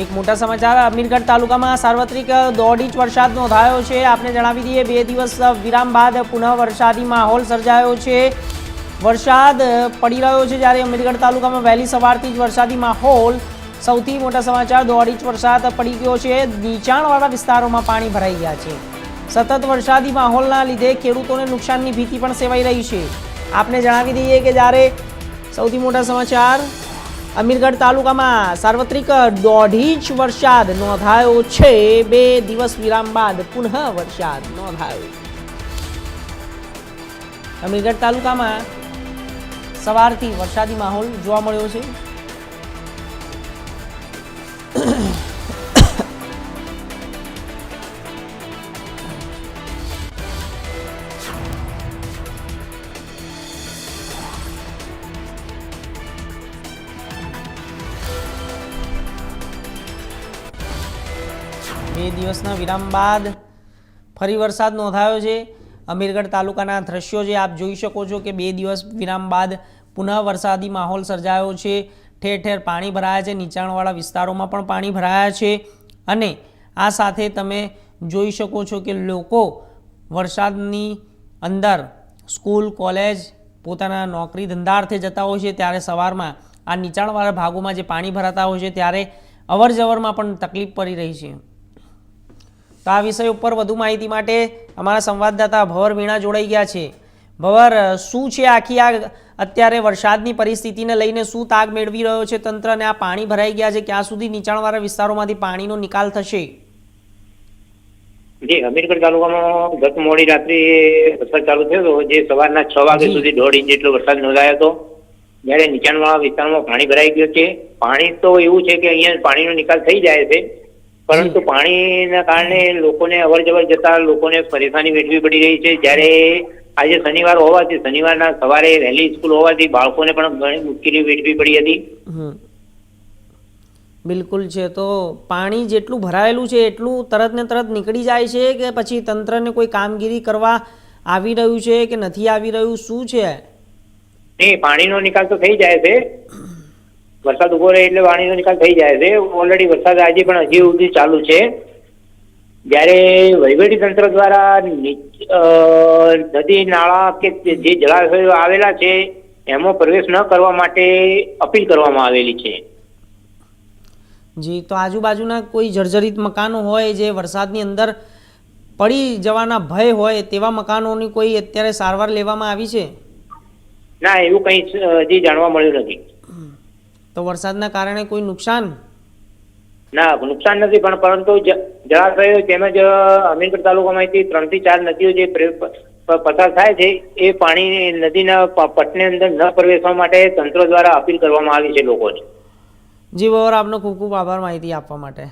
એક મોટા સમાચાર, અમીરગઢ તાલુકામાં સાર્વત્રિક દોઢ ઇંચ વરસાદ નોંધાયો છે. આપને જણાવી દઈએ, બે દિવસ વિરામ બાદ પુનઃ વરસાદી માહોલ સર્જાયો છે. વરસાદ પડી રહ્યો છે જ્યારે અમીરગઢ તાલુકામાં વહેલી સવારથી જ વરસાદી માહોલ. સૌથી મોટા સમાચાર, દોઢ ઇંચ વરસાદ પડી ગયો છે. નીચાણવાળા વિસ્તારોમાં પાણી ભરાઈ ગયા છે. સતત વરસાદી માહોલના લીધે ખેડૂતોને નુકસાનની ભીતિ પણ સેવાઈ રહી છે. આપને જણાવી દઈએ કે જ્યારે સૌથી મોટા સમાચાર અમીરગઢ તાલુકામાં સાર્વત્રિક દોઢી ઇંચ વરસાદ નોંધાયો છે. બે દિવસ વિરામ બાદ પુનઃ વરસાદ નોંધાયો. અમીરગઢ તાલુકામાં સવારથી વરસાદી માહોલ જોવા મળ્યો છે. બે દિવસના વિરામ બાદ ફરી વરસાદ નોંધાયો છે. અમીરગઢ તાલુકાના દ્રશ્યો જે આપ જોઈ શકો છો કે બે દિવસ વિરામ બાદ પુનઃ વરસાદી માહોલ સર્જાયો છે. ઠેર ઠેર પાણી ભરાયા છે. નીચાણવાળા વિસ્તારોમાં પણ પાણી ભરાયા છે. અને આ સાથે તમે જોઈ શકો છો કે લોકો વરસાદની અંદર સ્કૂલ, કોલેજ પોતાના નોકરી ધંધાર્થે જતા હોય છે. ત્યારે સવારમાં આ નીચાણવાળા ભાગોમાં જે પાણી ભરાતા હોય છે, ત્યારે અવર જવરમાં પણ તકલીફ પડી રહી છે. તો આ વિષય ઉપર વધુ માહિતી માટે અમારા સંવાદદાતા ભવર વીણા જોડાઈ ગયા છે. ભવર શું છે આખી આ અત્યારે વરસાદની પરિસ્થિતિને લઈને શું તાગ મેળવી રહ્યો છે તંત્ર અને આ પાણી ભરાઈ ગયા છે? ક્યાં સુધી નીચાણવાળા વિસ્તારોમાંથી પાણીનો નિકાલ થશે? જી અમીરગઢ તાલુકામાં ગત મોડી રાત્રે વરસાદ ચાલુ થયો હતો. જે સવારના છ વાગ્યા સુધી દોઢ ઇંચ જેટલો વરસાદ નોંધાયો હતો. જ્યારે નીચાણવાળા વિસ્તારમાં પાણી ભરાઈ ગયું છે. પાણી તો એવું છે કે અહીંયા પાણીનો નિકાલ થઈ જાય છે. પરંતુ પાણીના કારણે લોકોને અવર જવર જતા લોકોને પરેશાની વેઠવી પડી રહી છે. જ્યારે આજે શનિવાર હોવાથી શનિવારના સવારે વહેલી સ્કૂલ હોવાથી બાળકોને પણ ઘણી મુશ્કેલી વેઠવી પડી હતી. બિલકુલ છે. તો પાણી જેટલું ભરાયેલું છે એટલું તરત ને તરત નીકળી જાય છે કે પછી તંત્રને કોઈ કામગીરી કરવા આવી રહ્યું છે કે નથી આવી રહ્યું? શું છે? નહીં પાણીનો નિકાલ તો થઈ જાય છે. વરસાદ ઊભો રહે એટલે પાણીનો નિકાલ થઈ જાય છે. ઓલરેડી વરસાદ આજે પણ હજી સુધી ચાલુ છે. જ્યારે વહીવટી તંત્ર દ્વારા નદી નાળા કે જે જળાશયો આવેલા છે એમાં પ્રવેશ ન કરવા માટે અપીલ કરવામાં આવેલી છે. જી તો આજુબાજુના કોઈ જર્જરિત મકાનો હોય જે વરસાદની અંદર પડી જવાના ભય હોય તેવા મકાનોની કોઈ અત્યારે સારવાર લેવામાં આવી છે? ના એવું કંઈ હજી જાણવા મળ્યું નથી. તો વરસાદના કારણે કોઈ નુકસાન? ના નુકસાન નથી પણ પરંતુ જળાશયો તેમજ અમીરગઢ તાલુકામાંથી ત્રણથી ચાર નદીઓ જે પસાર થાય છે એ પાણી નદીના પટની અંદર ન પ્રવેશવા માટે તંત્ર દ્વારા અપીલ કરવામાં આવી છે લોકોને. જી બરાબર આપનો ખૂબ ખૂબ આભાર માહિતી આપવા માટે.